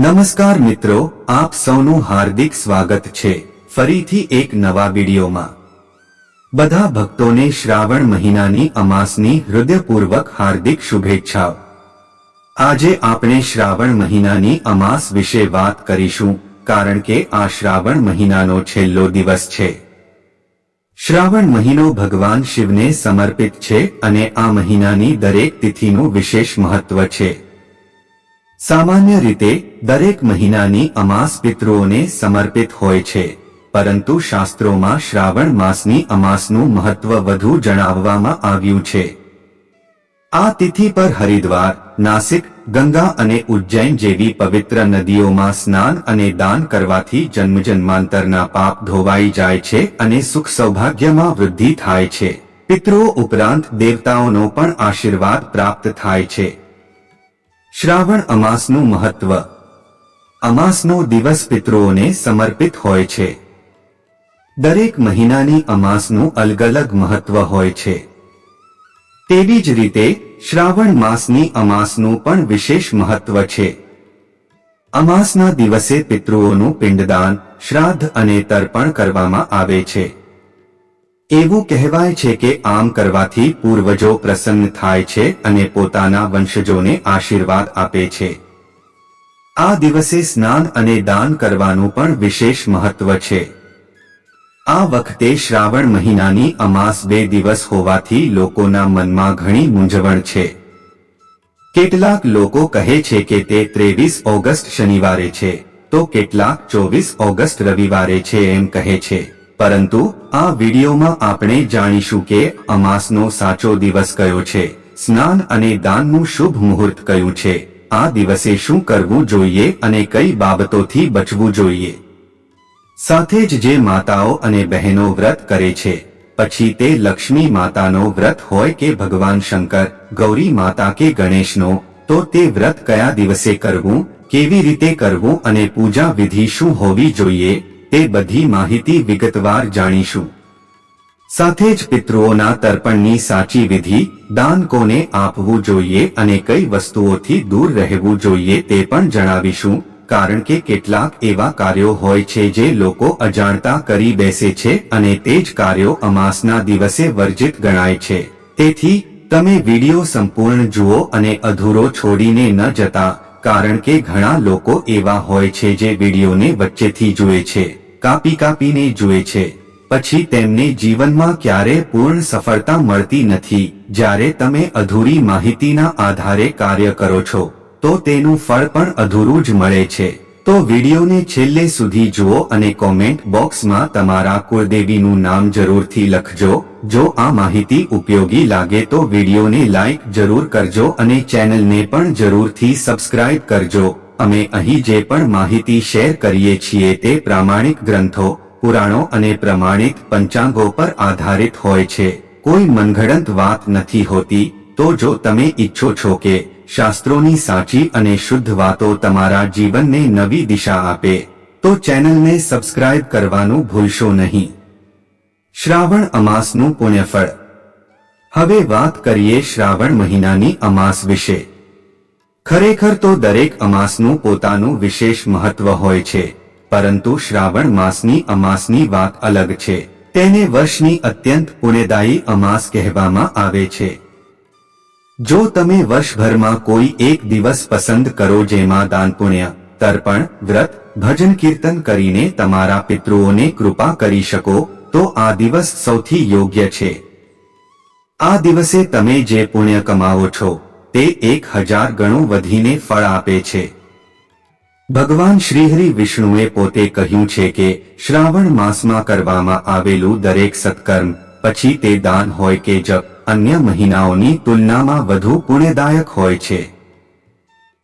નમસ્કાર મિત્રો, આપ સૌનું હાર્દિક સ્વાગત છે. ફરીથી એક નવા વિડીયોમાં. બધા ભક્તોને શ્રાવણ મહિનાની અમાસની હૃદયપૂર્વક હાર્દિક શુભેચ્છાઓ. આજે આપણે શ્રાવણ મહિનાની અમાસ વિશે વાત કરીશું, કારણ કે આ શ્રાવણ મહિનાનો છેલ્લો દિવસ છે. શ્રાવણ મહિનો ભગવાન શિવને સમર્પિત છે અને આ મહિનાની દરેક તિથિનું વિશેષ મહત્વ છે. સામાન્ય રીતે, દરેક મહિનાની અમાસ પિતૃઓને સમર્પિત હોય છે, પરંતુ શાસ્ત્રોમાં શ્રાવણ માસની અમાસનું મહત્વ વધુ જણાવવામાં આવ્યું છે. આ તિથિ પર હરિદ્વાર, નાસિક, ગંગા અને ઉજ્જૈન જેવી પવિત્ર નદીઓમાં સ્નાન અને દાન કરવાથી જન્મજન્માંતરના પાપ ધોવાઈ જાય છે અને સુખ સૌભાગ્યમાં વૃદ્ધિ થાય છે. પિતૃઓ ઉપરાંત દેવતાઓનો પણ આશીર્વાદ પ્રાપ્ત થાય છે. શ્રાવણ અમાસનું મહત્વ. અમાસનો દિવસ પિતૃઓને સમર્પિત હોય છે. દરેક મહિનાની અમાસનું અલગ અલગ મહત્વ હોય છે. તેવી જ રીતે શ્રાવણ માસની અમાસનું પણ વિશેષ મહત્વ છે. અમાસના દિવસે પિતૃઓનું પિંડદાન, શ્રાદ્ધ અને તર્પણ કરવામાં આવે છે. એવું કહેવાય છે કે આમ કરવાથી પૂર્વજો પ્રસન્ન થાય છે અને પોતાના વંશજોને આશીર્વાદ આપે છે. આ દિવસે સ્નાન અને દાન કરવાનું પણ વિશેષ મહત્વ છે. આ વખતે શ્રાવણ મહિનાની અમાસ બે દિવસ હોવાથી લોકોના મનમાં ઘણી મૂંઝવણ છે. કેટલાક લોકો કહે છે કે તે ત્રેવીસ ઓગસ્ટ શનિવારે છે, તો કેટલાક ચોવીસ ઓગસ્ટ રવિવારે છે એમ કહે છે. પરંતુ આ વિડીયોમાં આપણે જાણીશું કે અમાસનો સાચો દિવસ કયો છે. સ્નાન અને દાનનું શુભ મુહૂર્ત કયું છે? આ દિવસે શું કરવું જોઈએ અને કઈ બાબતોથી બચવું જોઈએ? સાથે જ જે માતાઓ અને બહેનો વ્રત કરે છે, પછી તે લક્ષ્મી માતાનો વ્રત હોય કે ભગવાન શંકર, ગૌરી માતા કે ગણેશનો, તો તે વ્રત કયા દિવસે કરવું, કેવી રીતે કરવું અને પૂજા વિધિ શું હોવી જોઈએ? તે બધી માહિતી વિગતવાર જાણીશું. સાથે જ પિતૃઓના તર્પણની સાચી વિધિ, દાન કોને આપવું જોઈએ અને કઈ વસ્તુઓથી દૂર રહેવું જોઈએ તે પણ જણાવીશું, કારણ કે કેટલાક એવા કાર્યો હોય છે જે લોકો અજાણતા કરી બેસે છે અને તે જ કાર્યો અમાસના દિવસે વર્જિત ગણાય છે. તેથી, તમે વિડિયો સંપૂર્ણ જુઓ અને અધૂરો છોડીને ન જતા કારણ કે ઘણા લોકો એવા હોય છે જે વિડીયોને વચ્ચેથી જુએ છે, કાપી કાપીને જુએ છે. પછી તેમને જીવનમાં ક્યારે પૂર્ણ સફળતા મળતી નથી, જ્યારે તમે અધૂરી માહિતીના આધારે કાર્ય કરો છો, તો તેનું ફળ પણ અધૂરું જ મળે છે. તો વિડીયોને છેલ્લે સુધી જુઓ અને કોમેન્ટ બોક્સમાં તમારા કુળદેવીનું નામ જરૂરથી લખજો. જો આ માહિતી ઉપયોગી લાગે તો વિડીયોને લાઈક જરૂર કરજો અને ચેનલને પણ જરૂરથી સબસ્ક્રાઇબ કરજો. અમે અહીં જે પણ માહિતી શેર કરીએ છીએ તે પ્રામાણિક ગ્રંથો, પુરાણો અને પ્રમાણિત પંચાંગો પર આધારિત હોય છે. કોઈ મનઘડંત વાત નથી હોતી, તો જો તમે ઈચ્છો છો કે શાસ્ત્રોની સાચી અને શુદ્ધ વાતો તમારા જીવનને નવી દિશા આપે, તો ચેનલને સબસ્ક્રાઇબ કરવાનું ભૂલશો નહીં. શ્રાવણ અમાસનું પુણ્યફળ. હવે વાત કરીએ શ્રાવણ મહિનાની અમાસ વિશે. ખરેખર તો દરેક અમાસનું પોતાનું વિશેષ મહત્વ હોય છે, પરંતુ શ્રાવણ માસની અમાસની વાત અલગ છે. તેને વર્ષની અત્યંત પુણ્યદાયી અમાસ કહેવામાં આવે છે. જો તમે વર્ષભરમાં કોઈ એક દિવસ પસંદ કરો જેમાં દાન, પુણ્ય, તર્પણ, વ્રત, ભજન, કીર્તન કરીને તમારા પિતૃઓને કૃપા કરી શકો, તો આ દિવસ સૌથી યોગ્ય છે. આ દિવસે તમે જે પુણ્ય કમાવો છો, તે એક હજાર ગણું વધીને ફળ આપે છે. ભગવાન શ્રીહરિ વિષ્ણુએ પોતે કહ્યું છે કે, શ્રાવણ માસમાં કરવામાં આવેલું દરેક સત્કર્મ, પછી તે દાન હોય કે જપ અન્ય મહિનાઓની તુલનામાં વધુ પુણ્યદાયક હોય છે.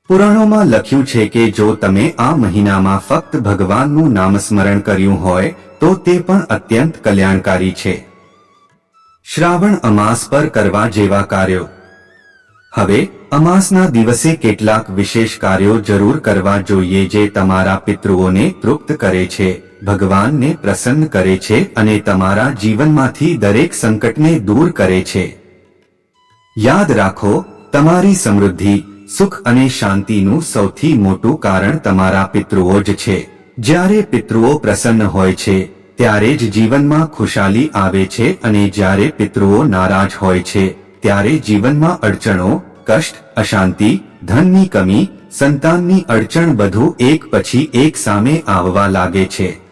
પુરાણોમાં લખ્યું છે કે જો તમે આ મહિનામાં ફક્ત ભગવાનનું નામસ્મરણ કર્યું હોય, તો તે પણ અત્યંત કલ્યાણકારી છે. શ્રાવણ અમાસ પર કરવા જેવા કાર્યો. હવે, અમાસના દિવસે કેટલાક વિશેષ કાર્યો જરૂર કરવા જોઈએ જે તમારા પિતૃઓને તૃપ્ત કરે છે. ભગવાનને પ્રસન્ન કરે છે અને તમારા જીવનમાંથી દરેક સંકટને દૂર કરે છે. યાદ રાખો, તમારી સમૃદ્ધિ, સુખ અને શાંતિનું સૌથી મોટું કારણ તમારા પિતૃઓ જ છે. જ્યારે પિતૃઓ પ્રસન્ન હોય છે, ત્યારે જ જીવનમાં ખુશાલી આવે છે અને જ્યારે પિતૃઓ નારાજ હોય છે, ત્યારે જીવનમાં અડચણો, કષ્ટ, અશાંતિ, ધનની કમી, સંતાનની અડચણ બધું એક પછી એક સામે આવવા લાગે છે.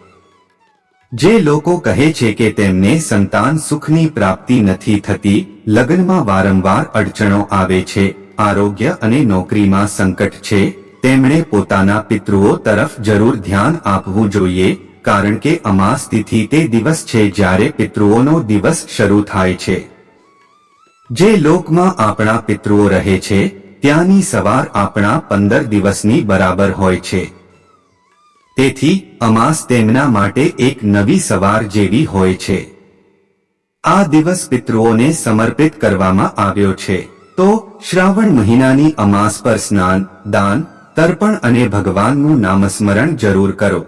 જે લોકો કહે છે કે તેમને સંતાન સુખની પ્રાપ્તિ નથી થતી, લગ્નમાં વારંવાર અડચણો આવે છે, આરોગ્ય અને નોકરીમાં સંકટ છે, તેમણે પોતાના પિતૃઓ તરફ જરૂર ધ્યાન આપવું જોઈએ, કારણ કે અમાસ તિથિ તે દિવસ છે જ્યારે પિતૃઓનો દિવસ શરૂ થાય છે. જે લોકમાં આપણા પિતૃઓ રહે છે, ત્યાંની સવાર આપણા પંદર દિવસની બરાબર હોય છે. તેથી અમાસ તેમના માટે એક નવી સવાર જેવી હોય છે. આ દિવસ પિતૃઓને સમર્પિત કરવામાં આવ્યો છે. તો શ્રાવણ મહિનાની અમાસ પર સ્નાન, દાન, તર્પણ અને ભગવાનનું નામસ્મરણ જરૂર કરો.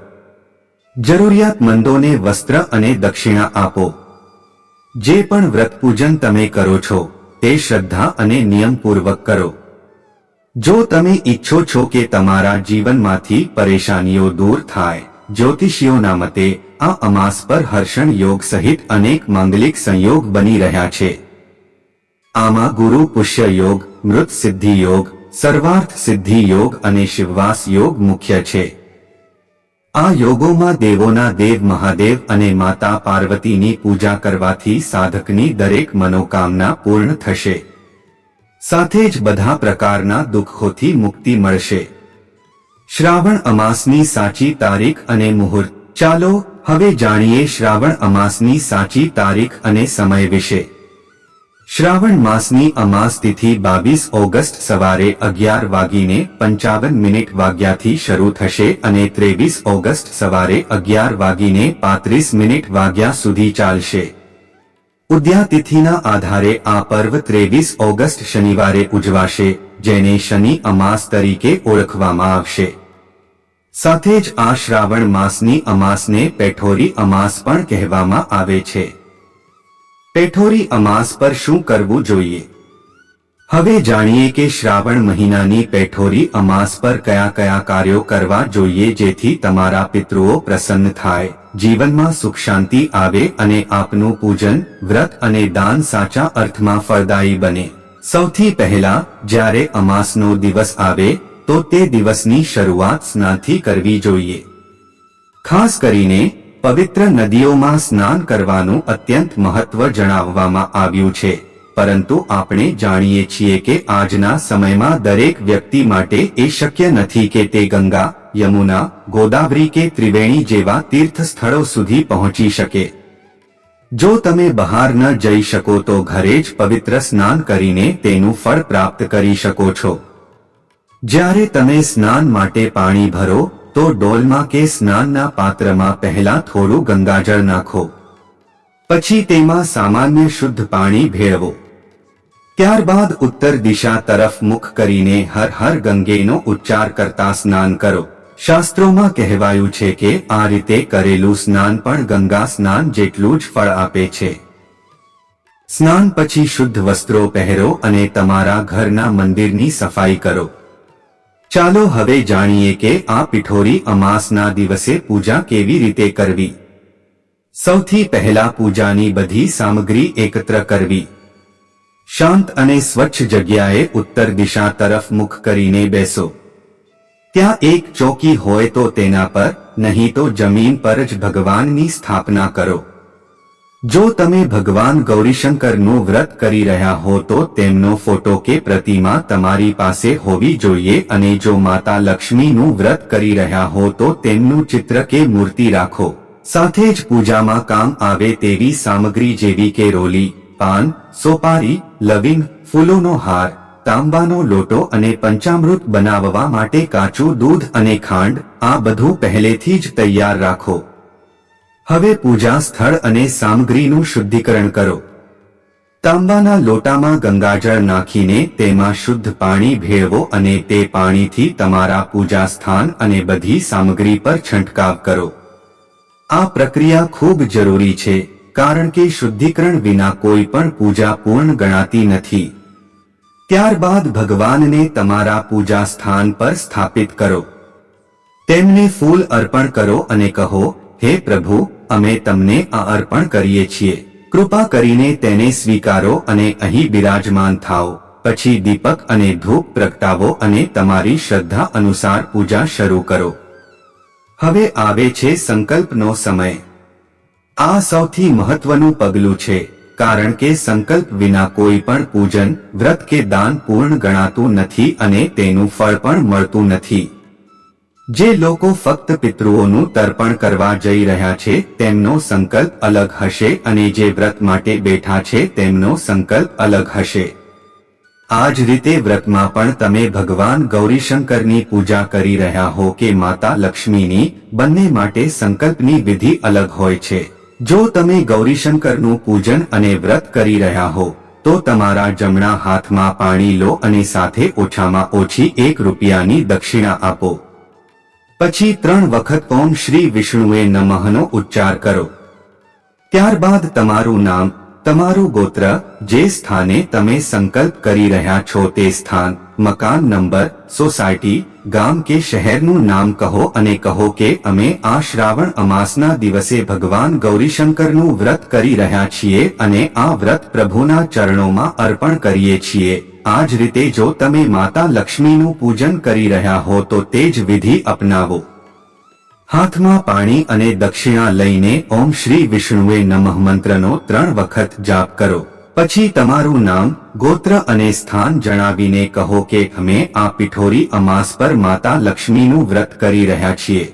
જરૂરિયાતમંદોને વસ્ત્ર અને દક્ષિણા આપો. જે પણ વ્રત પૂજન તમે કરો છો, તે શ્રદ્ધા અને નિયમપૂર્વક કરો. જો તમે ઈચ્છો છો કે તમારા જીવનમાંથી પરેશાનીઓ દૂર થાય, જ્યોતિષીઓના મતે, આ અમાસ પર હર્ષણ યોગ સહિત અનેક માંગલિક સંયોગ બની રહ્યા છે. આમાં ગુરુ પુષ્ય યોગ, મૃત સિદ્ધિ યોગ, સર્વાર્થ સિદ્ધિ યોગ અને શિવવાસ યોગ મુખ્ય છે. આ યોગોમાં દેવોના દેવ મહાદેવ અને માતા પાર્વતીની પૂજા કરવાથી સાધકની દરેક મનોકામના પૂર્ણ થશે. સાથે જ બધા પ્રકારના દુઃખોથી મુક્તિ મળશે. શ્રાવણ અમાસની સાચી તારીખ અને મુહૂર્ત. ચાલો, હવે જાણીએ શ્રાવણ અમાસની સાચી તારીખ અને સમય વિશે. શ્રાવણ માસની અમાસ તિથિ બાવીસ ઓગસ્ટ સવારે અગિયાર વાગીને પંચાવન મિનિટ વાગ્યાથી શરૂ થશે અને ત્રેવીસ ઓગસ્ટ સવારે અગિયાર વાગીને પાંત્રીસ મિનિટ વાગ્યા સુધી ચાલશે. ઉદ્યા તિથિના આધારે આ પર્વ ત્રેવીસ ઓગસ્ટ શનિવારે ઉજવાશે, જેને શનિ અમાસ તરીકે ઓળખવામાં આવશે. સાથે જ આ શ્રાવણ માસની અમાસને પેઠોરી અમાસ પણ કહેવામાં આવે છે. પેઠોરી અમાસ પર શું કરવું જોઈએ? હવે જાણીએ કે શ્રાવણ મહિનાની પેઠોરી અમાસ પર કયા કયા કાર્યો કરવા જોઈએ જેથી તમારા પિતૃઓ પ્રસન્ન થાય. જીવનમાં સુખ શાંતિ આવે અને આપનું પૂજન, વ્રત અને દાન સાચા અર્થમાં ફળદાયી બને. સૌથી પહેલા, જ્યારે અમાસનો દિવસ આવે, તો તે દિવસની શરૂઆત સ્નાનથી કરવી જોઈએ. ખાસ કરીને, પવિત્ર નદીઓમાં સ્નાન કરવાનું અત્યંત મહત્વ જણાવવામાં આવ્યું છે. પરંતુ આપણે જાણીએ છીએ કે આજના સમયમાં દરેક વ્યક્તિ માટે એ શક્ય નથી કે તે ગંગા, યમુના, ગોદાવરી કે ત્રિવેણી જેવા તીર્થ સ્થળો સુધી પહોંચી શકે. જો તમે બહાર ન જઈ શકો તો ઘરે જ પવિત્ર સ્નાન કરીને તેનું ફળ પ્રાપ્ત કરી શકો છો. જ્યારે તમે સ્નાન માટે પાણી ભરો, તો ડોલમાં કે સ્નાનના પાત્રમાં પહેલા થોડું ગંગાજળ નાખો. પછી તેમાં સામાન્ય શુદ્ધ પાણી ભેળવો. ત્યારબાદ ઉત્તર દિશા તરફ મુખ કરીને હર હર ગંગેનો ઉચ્ચાર કરતા સ્નાન કરો. શાસ્ત્રોમાં કહેવાયું છે કે આ રીતે કરેલું સ્નાન પણ ગંગા સ્નાન જેટલું જ ફળ આપે છે. સ્નાન પછી શુદ્ધ વસ્ત્રો પહેરો અને તમારા ઘરના મંદિરની સફાઈ કરો. ચાલો હવે જાણીએ કે આ પિઠોરી અમાસના દિવસે પૂજા કેવી રીતે કરવી. સૌથી પહેલા પૂજાની બધી સામગ્રી એકત્ર કરવી. શાંત અને સ્વચ્છ જગ્યાએ ઉત્તર દિશા તરફ મુખ કરીને બેસો. ત્યાં એક ચોકી હોય તો તેના પર, નહીં તો જમીન પર જ ભગવાનની સ્થાપના કરો. જો તમે ભગવાન ગૌરીશંકરનું વ્રત કરી રહ્યા હો તો તેમનો ફોટો કે પ્રતિમા તમારી પાસે હોવી જોઈએ અને જો માતા લક્ષ્મીનું વ્રત કરી રહ્યા હો તો તેમનું ચિત્ર કે મૂર્તિ રાખો. સાથે જ પૂજામાં કામ આવે તેવી સામગ્રી જેવી કે રોલી પાન, સોપારી, લવિંગ, ફૂલોનો હાર, તાંબાનો લોટો અને પંચામૃત બનાવવા માટે કાચું દૂધ અને ખાંડ, આ બધું પહેલેથી જ તૈયાર રાખો. હવે પૂજા સ્થળ અને સામગ્રીનું શુદ્ધિકરણ કરો. તાંબાના લોટામાં ગંગાજળ નાખીને તેમાં શુદ્ધ પાણી ભેળવો અને તે પાણીથી તમારા પૂજા સ્થાન અને બધી સામગ્રી પર છંટકાવ કરો. આ પ્રક્રિયા ખૂબ જરૂરી છે. કારણ કે શુદ્ધિકરણ વિના કોઈ પણ પૂજા પૂર્ણ ગણાતી નથી. ત્યારબાદ ભગવાનને તમારા પૂજા સ્થાન પર સ્થાપિત કરો. તેમને ફૂલ અર્પણ કરો અને કહો, હે પ્રભુ, અમે તમને આ અર્પણ કરીએ છીએ. કૃપા કરીને તેને સ્વીકારો અને અહીં બિરાજમાન થાઓ. પછી દીપક અને ધૂપ પ્રગટાવો અને તમારી શ્રદ્ધા અનુસાર પૂજા શરૂ કરો. હવે આવે છે સંકલ્પનો સમય. આ સૌથી મહત્વનું પગલું છે, કારણ કે સંકલ્પ વિના કોઈ પણ પૂજન, વ્રત કે દાન પૂર્ણ ગણાતું નથી અને તેનું ફળ પણ મળતું નથી. જે લોકો ફક્ત પિતૃઓનું તર્પણ કરવા જઈ રહ્યા છે, તેમનો સંકલ્પ અલગ હશે અને જે વ્રત માટે બેઠા છે, તેમનો સંકલ્પ અલગ હશે. આ જ રીતે વ્રતમાં પણ તમે ભગવાન ગૌરીશંકરની પૂજા કરી રહ્યા હો કે માતા લક્ષ્મીની, બંને માટે સંકલ્પની વિધિ અલગ હોય છે. જો તમે ગૌરીશંકરનું પૂજન અને વ્રત કરી રહ્યા હો, તો તમારા જમણા હાથમાં પાણી લો અને સાથે ઓછામાં ઓછી એક રૂપિયાની દક્ષિણા આપો. પછી ત્રણ વખત ઓમ શ્રી વિષ્ણુએ નમઃનો ઉચ્ચાર કરો. ત્યારબાદ તમારું નામ, તમારું ગોત્ર, જે સ્થાને તમે સંકલ્પ કરી રહ્યા છો તે સ્થાન મકાન નંબર, સોસાયટી, ગામ કે શહેરનું નામ કહો અને કહો કે અમે આ શ્રાવણ અમાસના દિવસે ભગવાન ગૌરીશંકરનું વ્રત કરી રહ્યા છીએ અને આ વ્રત પ્રભુના ચરણોમાં અર્પણ કરીએ છીએ. આ જ રીતે જો તમે માતા લક્ષ્મીનું પૂજન કરી રહ્યા હો તો તે જ વિધિ અપનાવો. હાથમાં પાણી અને દક્ષિણા લઈને ઓમ શ્રી વિષ્ણુએ નમઃ મંત્રનો ત્રણ વખત જાપ કરો. પછી તમારું નામ, ગોત્ર અને સ્થાન જણાવીને કહો કે અમે આ પિઠોરી અમાસ પર માતા લક્ષ્મીનું વ્રત કરી રહ્યા છીએ.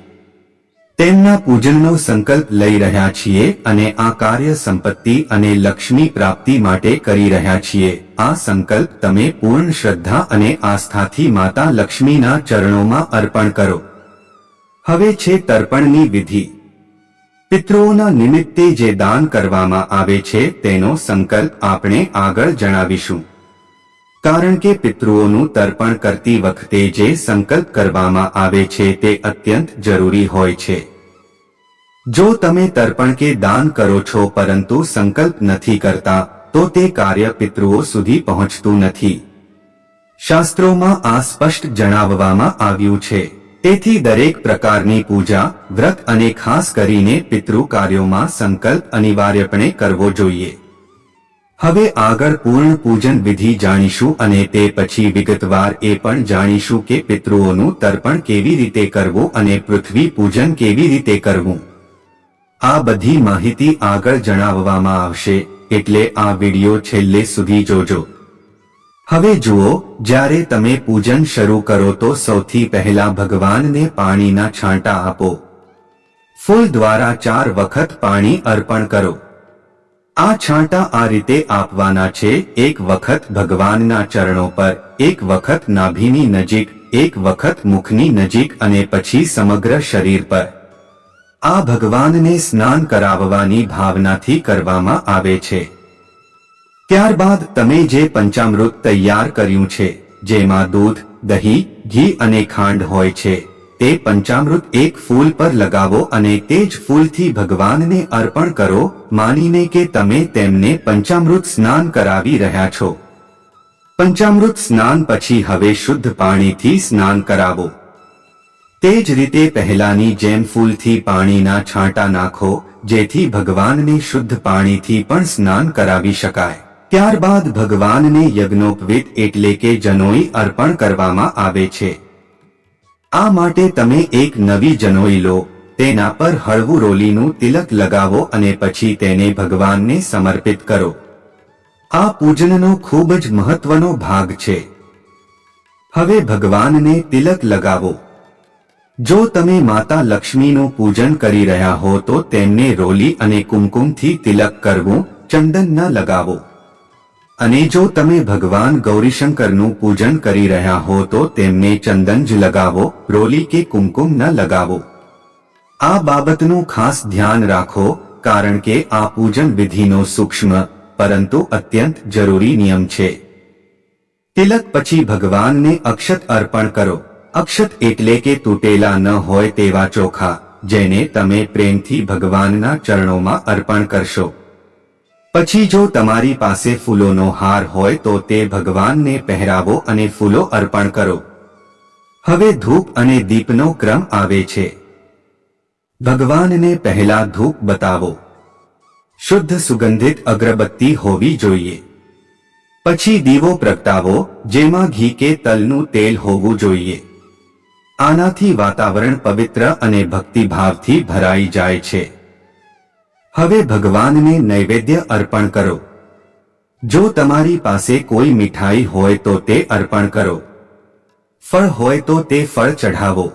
તેમના પૂજનનો સંકલ્પ લઈ રહ્યા છીએ અને આ કાર્ય સંપત્તિ અને લક્ષ્મી પ્રાપ્તિ માટે કરી રહ્યા છીએ. આ સંકલ્પ તમે પૂર્ણ શ્રદ્ધા અને આસ્થાથી માતા લક્ષ્મીના ચરણોમાં અર્પણ કરો. હવે છે તર્પણની વિધિ. પિતૃઓના નિમિત્તે જે દાન કરવામાં આવે છે, તેનો સંકલ્પ આપણે આગળ જણાવીશું. કારણ કે પિતૃઓનું તર્પણ કરતી વખતે જે સંકલ્પ કરવામાં આવે છે, તે અત્યંત જરૂરી હોય છે. જો તમે તર્પણ કે દાન કરો છો, પરંતુ સંકલ્પ નથી કરતા, તો તે કાર્ય પિતૃઓ સુધી પહોંચતું નથી. શાસ્ત્રોમાં આ સ્પષ્ટ જણાવવામાં આવ્યું છે. તેથી દરેક પ્રકારની પૂજા, વ્રત અને ખાસ કરીને પિતૃ કાર્યોમાં સંકલ્પ અનિવાર્યપણે કરવો જોઈએ. હવે આગળ પૂર્ણ પૂજન વિધિ જાણીશું અને તે પછી વિગતવાર એ પણ જાણીશું કે પિતૃઓનું તર્પણ કેવી રીતે કરવું અને પૃથ્વી પૂજન કેવી રીતે કરવું. આ બધી માહિતી આગળ જણાવવામાં આવશે, એટલે આ વિડિયો છેલ્લે સુધી જોજો. હવે જુઓ, જ્યારે તમે પૂજન શરૂ કરો તો સૌથી પહેલા ભગવાનને પાણીના છાંટા આપો. ફૂલ દ્વારા ચાર વખત પાણી અર્પણ કરો. આ છાંટા આ રીતે આપવાના છે, એક વખત ભગવાનના ચરણો પર, એક વખત નાભીની નજીક, એક વખત મુખની નજીક અને પછી સમગ્ર શરીર પર. આ ભગવાનને સ્નાન કરાવવાની ભાવનાથી કરવામાં આવે છે. ત્યારબાદ તમે જે પંચામૃત તૈયાર કર્યું છે, જેમાં દૂધ, દહીં, ઘી અને ખાંડ હોય છે, તે પંચામૃત એક ફૂલ પર લગાવો અને તે જ ફૂલથી ભગવાનને અર્પણ કરો, માનીને કે તમે તેમને પંચામૃત સ્નાન કરાવી રહ્યા છો. પંચામૃત સ્નાન પછી હવે શુદ્ધ પાણીથી સ્નાન કરાવો. તે જ રીતે પહેલાની જેમ ફૂલથી પાણીના છાંટા નાખો, જેથી ભગવાનને શુદ્ધ પાણીથી પણ સ્નાન કરાવી શકાય. ત્યારબાદ ભગવાનને યજ્ઞોપવિત એટલે કે જનોઈ અર્પણ કરવામાં આવે છે. આ માટે તમે એક નવી જનોઈ લો, તેના પર હળવું રોલીનું તિલક લગાવો અને પછી તેને ભગવાનને સમર્પિત કરો. આ પૂજનનો ખૂબ જ મહત્વનો ભાગ છે. હવે ભગવાનને તિલક લગાવો. જો તમે માતા લક્ષ્મીનું પૂજન કરી રહ્યા હો તો તેમને રોલી અને કુમકુમથી તિલક કરવું, ચંદન ન લગાવો. અને જો તમે ભગવાન ગૌરીશંકરનું પૂજન કરી રહ્યા હો તો તેમને ચંદન જ લગાવો, રોલી કે કુમકુમ ન લગાવો. આ બાબતનું ખાસ ધ્યાન રાખો, કારણ કે આ પૂજન વિધિનો સૂક્ષ્મ, પરંતુ અત્યંત જરૂરી નિયમ છે. તિલક પછી ભગવાનને અક્ષત અર્પણ કરો. અક્ષત એટલે કે તૂટેલા ન હોય તેવા ચોખા, જેને તમે પ્રેમથી ભગવાનના ચરણોમાં અર્પણ કરશો. પછી જો તમારી પાસે ફૂલોનો હાર હોય તો તે ભગવાનને પહેરાવો અને ફૂલો અર્પણ કરો. હવે ધૂપ અને દીપનો ક્રમ આવે છે. ભગવાનને પહેલા ધૂપ બતાવો. શુદ્ધ સુગંધિત અગરબત્તી હોવી જોઈએ. પછી દીવો પ્રગટાવો, જેમાં ઘી કે તલનું તેલ હોવું જોઈએ. આનાથી વાતાવરણ પવિત્ર અને ભક્તિભાવથી ભરાઈ જાય છે. હવે ભગવાનને નૈવેદ્ય અર્પણ કરો. જો તમારી પાસે કોઈ મીઠાઈ હોય તો તે અર્પણ કરો. ફળ હોય તો તે ફળ ચઢાવો.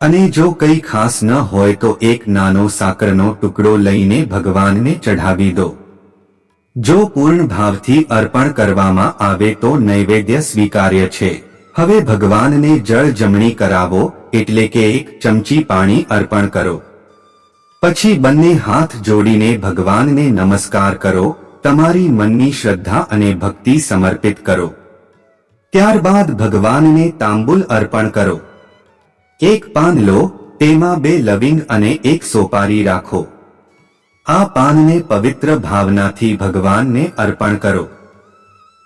અને જો કંઈ ખાસ ન હોય તો એક નાનો સાકરનો ટુકડો લઈને ભગવાનને ચઢાવી દો. જો પૂર્ણ ભાવથી અર્પણ કરવામાં આવે તો નૈવેદ્ય સ્વીકાર્ય છે. હવે ભગવાનને જળ જમણી કરાવો, એટલે કે એક ચમચી પાણી અર્પણ કરો. પછી બંને હાથ જોડીને ભગવાનને નમસ્કાર કરો, તમારી મનની શ્રદ્ધા અને ભક્તિ સમર્પિત કરો. ત્યારબાદ ભગવાનને તાંબુલ અર્પણ કરો. એક પાન લો, તેમાં બે લવિંગ અને એક સોપારી રાખો. આ પાનને પવિત્ર ભાવનાથી ભગવાનને અર્પણ કરો.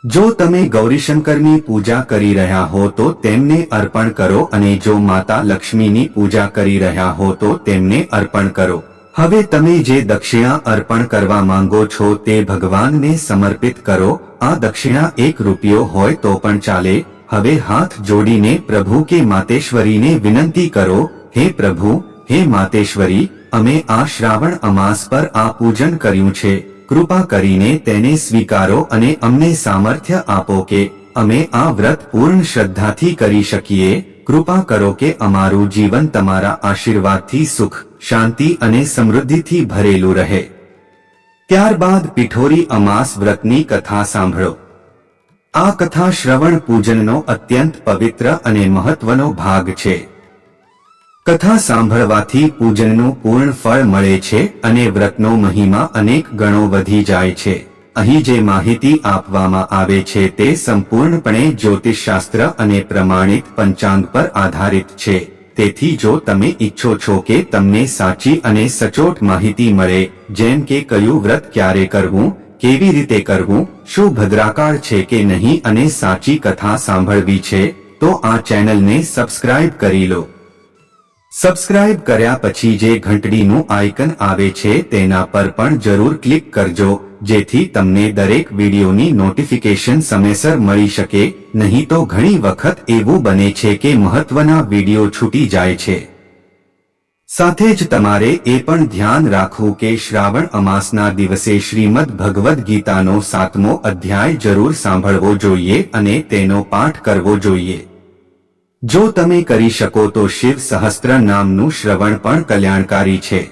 જો તમે ગૌરીશંકરની પૂજા કરી રહ્યા હો તો તેમને અર્પણ કરો અને જો માતા લક્ષ્મીની પૂજા કરી રહ્યા હો તો તેમને અર્પણ કરો. હવે તમે જે દક્ષિણા અર્પણ કરવા માંગો છો તે ભગવાનને સમર્પિત કરો. આ દક્ષિણા એક રૂપિયો હોય તો પણ ચાલે. હવે હાથ જોડીને પ્રભુ કે માતેશ્વરીને વિનંતી કરો, હે પ્રભુ, હે માતેશ્વરી, અમે આ શ્રાવણ અમાસ પર આ પૂજન કર્યું છે. કૃપા કરીને તેને સ્વીકારો અને અમને સામર્થ્ય આપો કે અમે આ વ્રત પૂર્ણ શ્રદ્ધાથી કરી શકીએ. કૃપા કરો કે અમારું જીવન તમારા આશીર્વાદથી સુખ, શાંતિ અને સમૃદ્ધિથી ભરેલું રહે. ત્યારબાદ પિઠોરી અમાસ વ્રતની કથા સાંભળો. આ કથા શ્રવણ પૂજનનો અત્યંત પવિત્ર અને મહત્વનો ભાગ છે. કથા સાંભળવાથી પૂજનનું પૂર્ણ ફળ મળે છે અને વ્રતનો મહિમા અનેક ગણો વધી જાય છે. અહીં જે માહિતી આપવામાં આવે છે તે સંપૂર્ણપણે જ્યોતિષશાસ્ત્ર અને પ્રમાણિત પંચાંગ પર આધારિત છે. તેથી જો તમે ઈચ્છો છો કે તમને સાચી અને સચોટ માહિતી મળે, જેમ કે કયું વ્રત ક્યારે કરવું, કેવી રીતે કરવું, શું ભદ્રાકાળ છે કે નહીં અને સાચી કથા સાંભળવી છે, તો આ ચેનલને સબસ્ક્રાઇબ કરી લો. સબસ્ક્રાઇબ કર્યા પછી જે ઘંટડીનું આઇકન આવે છે તેના પર પણ જરૂર ક્લિક કરજો, જેથી તમને દરેક વિડીયોની નોટિફિકેશન સમયસર મળી શકે, નહીં તો ઘણી વખત એવું બને છે કે મહત્વના વીડિયો છૂટી જાય છે. સાથે જ તમારે એ પણ ધ્યાન રાખવું કે શ્રાવણ અમાસના દિવસે શ્રીમદ ભગવદ્ ગીતાનો સાતમો અધ્યાય જરૂર સાંભળવો જોઈએ અને તેનો પાઠ કરવો જોઈએ. જો તમે કરી શકો તો શિવ સહસ્ત્ર નામનું શ્રવણ પણ કલ્યાણકારી છે.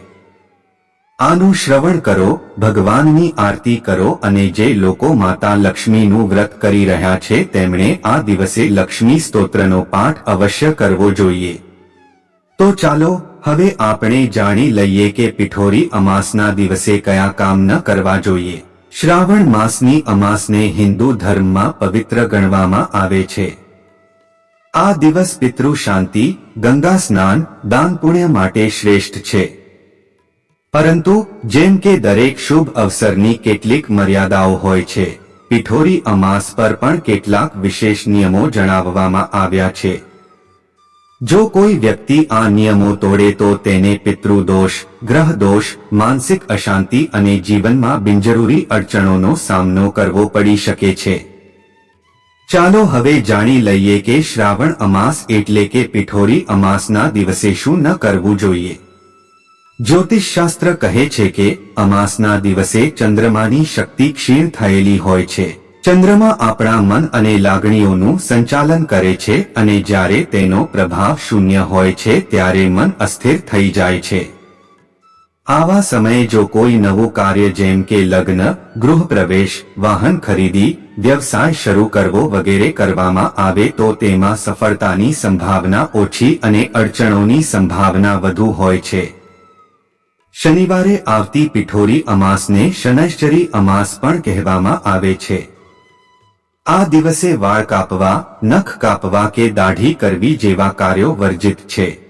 આનું શ્રવણ કરો, ભગવાનની આરતી કરો અને જે લોકો માતા લક્ષ્મીનું વ્રત કરી રહ્યા છે તેમણે આ દિવસે લક્ષ્મી સ્તોત્રનો પાઠ અવશ્ય કરવો જોઈએ. તો ચાલો, હવે આપણે જાણી લઈએ કે પિઠોરી અમાસના દિવસે કયા કામ ન કરવા જોઈએ. શ્રાવણ માસની અમાસને હિન્દુ ધર્મમાં પવિત્ર ગણવામાં આવે છે. આ દિવસ પિતૃ શાંતિ, ગંગા સ્નાન, દાન પુણ્ય માટે શ્રેષ્ઠ છે. પરંતુ, જેમ કે દરેક શુભ અવસરની કેટલીક મર્યાદાઓ હોય છે, પિઠોરી અમાસ પર પણ કેટલાક વિશેષ નિયમો જણાવવામાં આવ્યા છે. જો કોઈ વ્યક્તિ આ નિયમો તોડે તો તેને પિતૃદોષ ગ્રહ દોષ, માનસિક અશાંતિ અને જીવનમાં બિનજરૂરી અડચણોનો સામનો કરવો પડી શકે છે. ચાલો હવે જાણી લઈએ કે શ્રાવણ અમાસ એટલે કે પિઠોરી અમાસના દિવસે શું ન કરવું જોઈએ. જ્યોતિષશાસ્ત્ર કહે છે કે અમાસના દિવસે ચંદ્રમાની શક્તિ ક્ષીણ થયેલી હોય છે. ચંદ્રમા આપણા મન અને લાગણીઓનું સંચાલન કરે છે અને જ્યારે તેનો પ્રભાવ શૂન્ય હોય છે ત્યારે મન અસ્થિર થઈ જાય છે. આવા સમયે જો કોઈ નવું કાર્ય જેમ કે લગ્ન ગૃહ પ્રવેશ વાહન ખરીદી, વ્યવસાય શરૂ કરવો વગેરે કરવામાં આવે તો તેમાં સફળતાની સંભાવના ઓછી અને અડચણોની સંભાવના વધુ હોય છે. શનિવારે આવતી પિઠોરી અમાસને શનૈશ્ચરી અમાસ પણ કહેવામાં આવે છે. આ દિવસે વાળ કાપવા, નખ કાપવા કે દાઢી કરવી જેવા કાર્યો વર્જિત છે.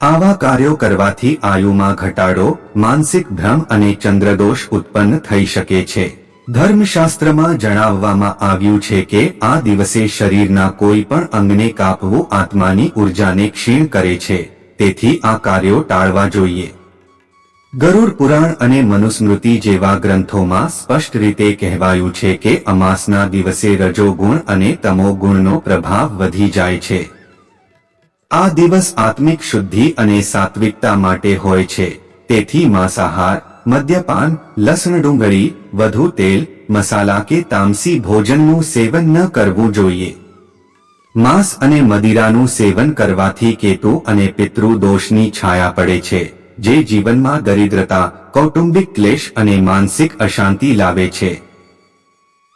આવા કાર્યો કરવાથી આયુમાં ઘટાડો, માનસિક ભ્રમ અને ચંદ્રદોષ ઉત્પન્ન થઈ શકે છે. ધર્મશાસ્ત્રમાં જણાવવામાં આવ્યું છે કે આ દિવસે શરીરના કોઈ પણ અંગને કાપવું આત્માની ઉર્જાને ક્ષીણ કરે છે. તેથી આ કાર્યો ટાળવા જોઈએ. ગરુડ પુરાણ અને મનુસ્મૃતિ જેવા ગ્રંથોમાં સ્પષ્ટ રીતે કહેવાયું છે કે અમાસના દિવસે રજોગુણ અને તમોગુણનો પ્રભાવ વધી જાય છે. આ દિવસ આત્મિક શુદ્ધિ અને સાત્વિકતા માટે હોય છે. તેથી માંસાહાર, મદ્યપાન, લસણ ડુંગળી, વધુ તેલ, મસાલા કે તામસી ભોજનનું સેવન ન કરવું જોઈએ. માંસ અને મદિરાનું સેવન કરવાથી કેતુ અને પિતૃ દોષની છાયા પડે છે, જે જીવનમાં દરિદ્રતા, કૌટુંબિક ક્લેશ અને માનસિક અશાંતિ લાવે છે.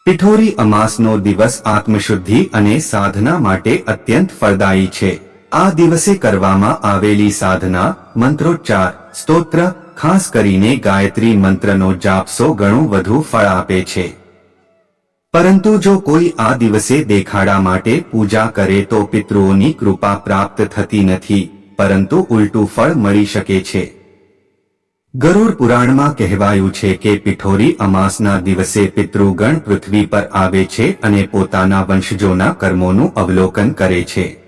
પિઠોરી અમાસનો દિવસ આત્મશુદ્ધિ અને સાધના માટે અત્યંત ફળદાયી છે. આ દિવસે કરવામાં આવેલી સાધના, મંત્રોચ્ચાર, સ્તોત્ર, ખાસ કરીને ગાયત્રી મંત્રનો જાપસો ઘણું વધુ ફળ આપે છે. પરંતુ જો કોઈ આ દિવસે દેખાડા માટે પૂજા કરે તો પિતૃઓની કૃપા પ્રાપ્ત થતી નથી, પરંતુ ઉલટું ફળ મળી શકે છે. ગરુડ પુરાણમાં કહેવાયું છે કે પિઠોરી અમાસના દિવસે પિતૃગણ પૃથ્વી પર આવે છે અને પોતાના વંશજોના કર્મોનું અવલોકન કરે છે.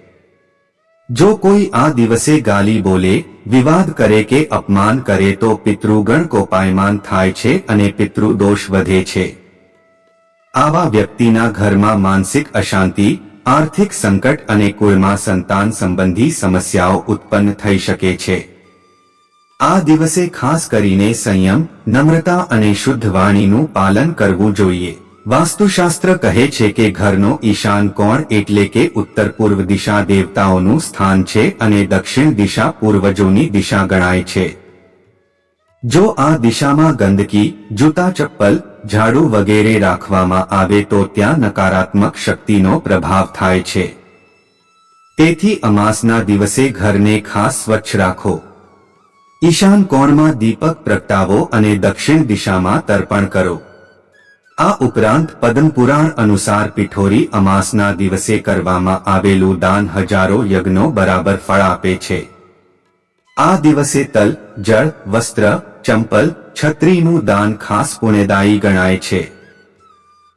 જો કોઈ આ દિવસે ગાલી બોલે, વિવાદ કરે કે અપમાન કરે તો પિતૃગણ કોપાયમાન થાય છે અને પિતૃ દોષ વધે છે. આવા વ્યક્તિના ઘરમાં માનસિક અશાંતિ, આર્થિક સંકટ અને કુળમાં સંતાન સંબંધી સમસ્યાઓ ઉત્પન્ન થઈ શકે છે. આ દિવસે ખાસ કરીને સંયમ, નમ્રતા અને શુદ્ધ વાણીનું પાલન કરવું જોઈએ. વાસ્તુશાસ્ત્ર કહે છે કે ઘરનો ઈશાન કોણ એટલે કે ઉત્તર પૂર્વ દિશા દેવતાઓનું સ્થાન છે અને દક્ષિણ દિશા પૂર્વજોની દિશા ગણાય છે. જો આ દિશામાં ગંદકી, જૂતા ચપ્પલ, ઝાડુ વગેરે રાખવામાં આવે તો ત્યાં નકારાત્મક શક્તિનો પ્રભાવ થાય છે. તેથી અમાસના દિવસે ઘરને ખાસ સ્વચ્છ રાખો. ઈશાન કોણમાં દીપક પ્રગટાવો અને દક્ષિણ દિશામાં તર્પણ કરો. આ ઉપરાંત પદ્મપુરાણ અનુસાર પિઠોરી અમાસના દિવસે કરવામાં આવેલું દાન હજારો યજ્ઞો બરાબર ફળ આપે છે. આ દિવસે તલ, જળ, વસ્ત્ર, ચંપલ, છત્રીનું દાન ખાસ પુણ્યદાયી ગણાય છે.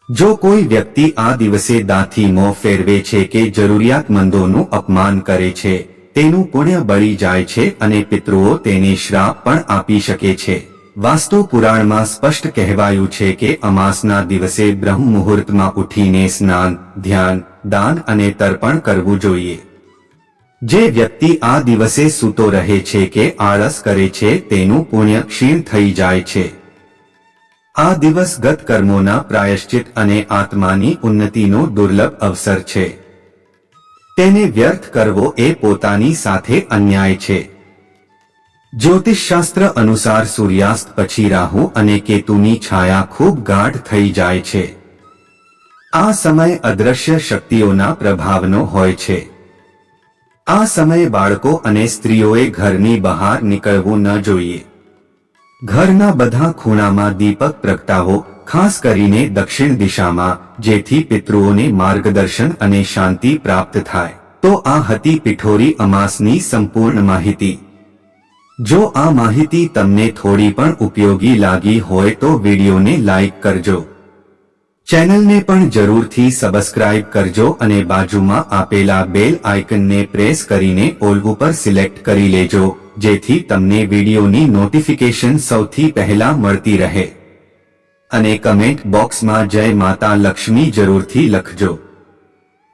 જો કોઈ વ્યક્તિ આ દિવસે દાંથી મોં ફેરવે છે કે જરૂરિયાતમંદોનું અપમાન કરે છે, તેનું પુણ્ય બળી જાય છે અને પિતૃઓ તેને શ્રાપ પણ આપી શકે છે. વાસ્તુ પુરાણમાં સ્પષ્ટ કહેવાયું છે કે અમાસના દિવસે બ્રહ્મ મુહૂર્તમાં ઉઠીને સ્નાન, ધ્યાન, દાન અને તર્પણ કરવું જોઈએ. જે વ્યક્તિ આ દિવસે સૂતો રહે છે કે આળસ કરે છે તેનું પુણ્ય ક્ષીણ થઈ જાય છે. આ દિવસ ગત કર્મોના પ્રાયશ્ચિત અને આત્માની ઉન્નતિનો દુર્લભ અવસર છે. તેને વ્યર્થ કરવો એ પોતાની સાથે અન્યાય છે. જ્યોતિષશાસ્ત્ર અનુસાર સૂર્યાસ્ત પછી રાહુ અને કેતુની છાયા ખૂબ ગાઢ થઈ જાય છે. આ સમય અદ્રશ્ય શક્તિઓના પ્રભાવનો હોય છે. આ સમયે બાળકો અને સ્ત્રીઓએ ઘરની બહાર નીકળવું ન જોઈએ. ઘરના બધા ખૂણામાં દીપક પ્રગટાવો, ખાસ કરીને દક્ષિણ દિશામાં, જેથી પિતૃઓને માર્ગદર્શન અને શાંતિ પ્રાપ્ત થાય. તો આ હતી પિઠોરી અમાસની સંપૂર્ણ માહિતી. જો આ માહિતી તમને થોડી પણ ઉપયોગી લાગી હોય તો વિડીયોને લાઇક કરજો. ચેનલને પણ જરૂરથી સબસ્ક્રાઇબ કરજો અને બાજુમાં આપેલા બેલ આઇકનને પ્રેસ કરીને ઓલ ઉપર સિલેક્ટ કરી લેજો, જેથી તમને વિડીયોની નોટિફિકેશન સૌથી પહેલા મળતી રહે. અને કમેન્ટ બોક્સમાં જય માતા લક્ષ્મી જરૂરથી લખજો.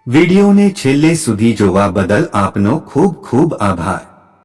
વિડીયોને છેલ્લે સુધી જોવા બદલ આપનો ખૂબ ખૂબ આભાર.